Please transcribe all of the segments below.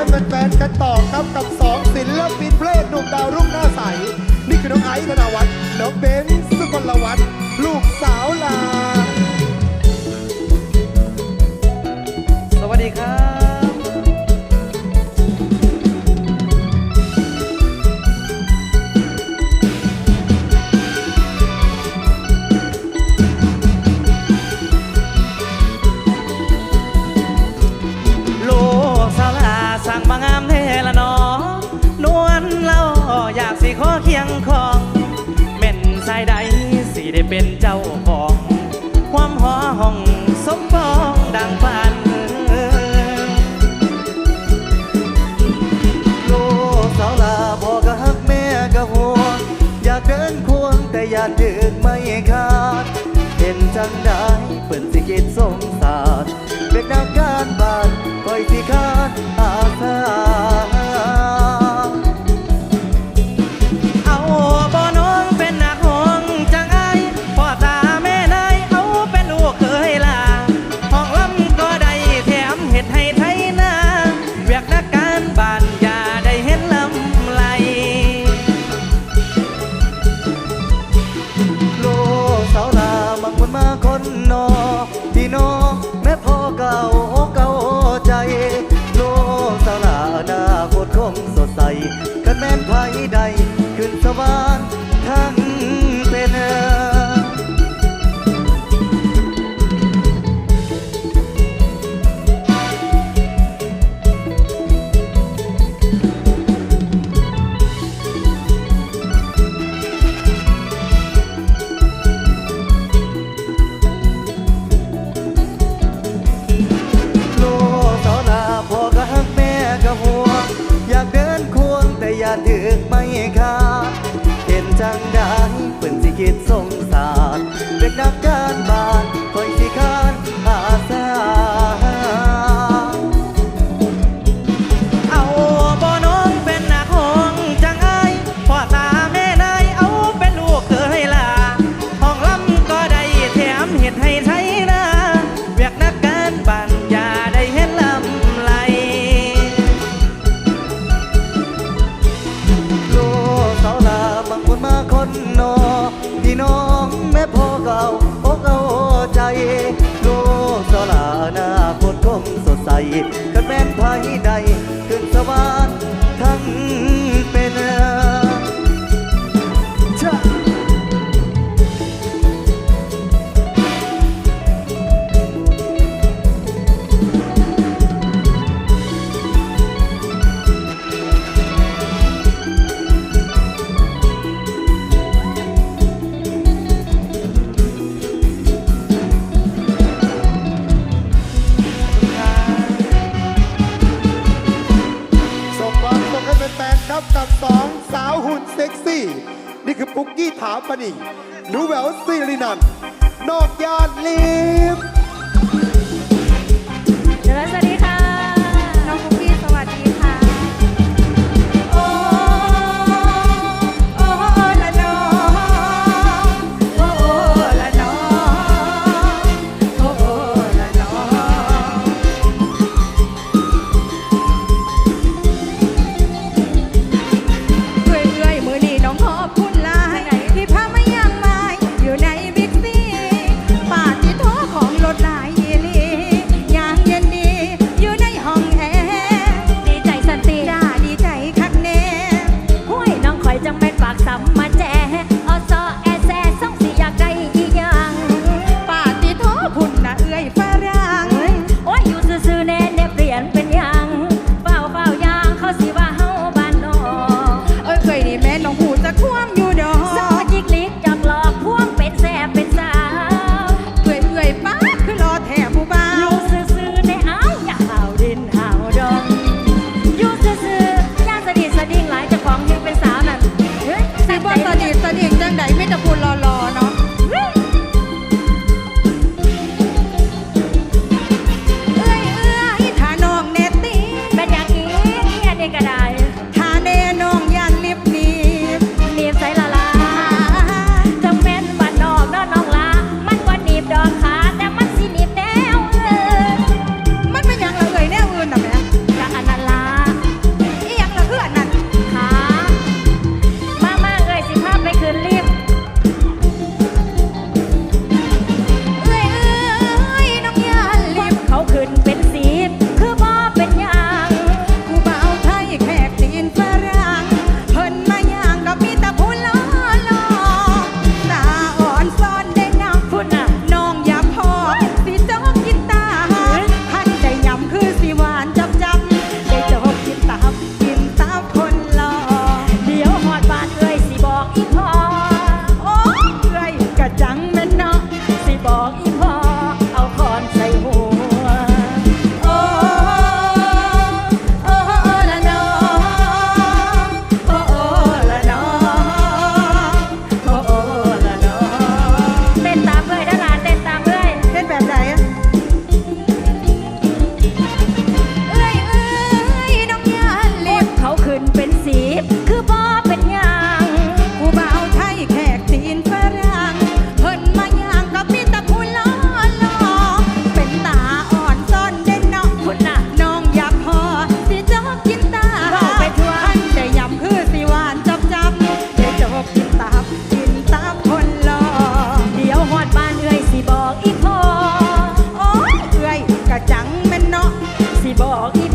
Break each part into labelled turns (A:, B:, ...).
A: ให้แฟนๆกันต่อครับกับสองศิลปินเพลงหนุ่มดาวรุ่งหน้าใส นี่คือน้องไอซ์ธนวัฒน จัง
B: ได้เปิด
C: สิคิดสงสารเบ
B: กดาวการบ้านคอย
C: ที่คานอาสา acabar. está. 一 ถาปนิกหนูแหววสิรินันนอ
B: กยานลิม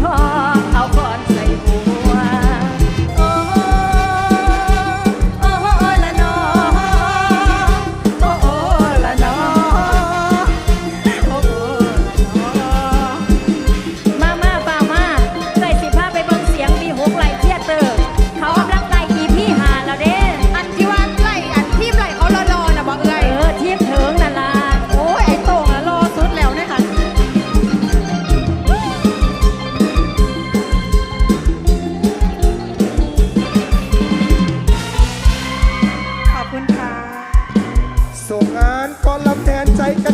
B: ทอเอา
C: ก้อนใส่
A: หู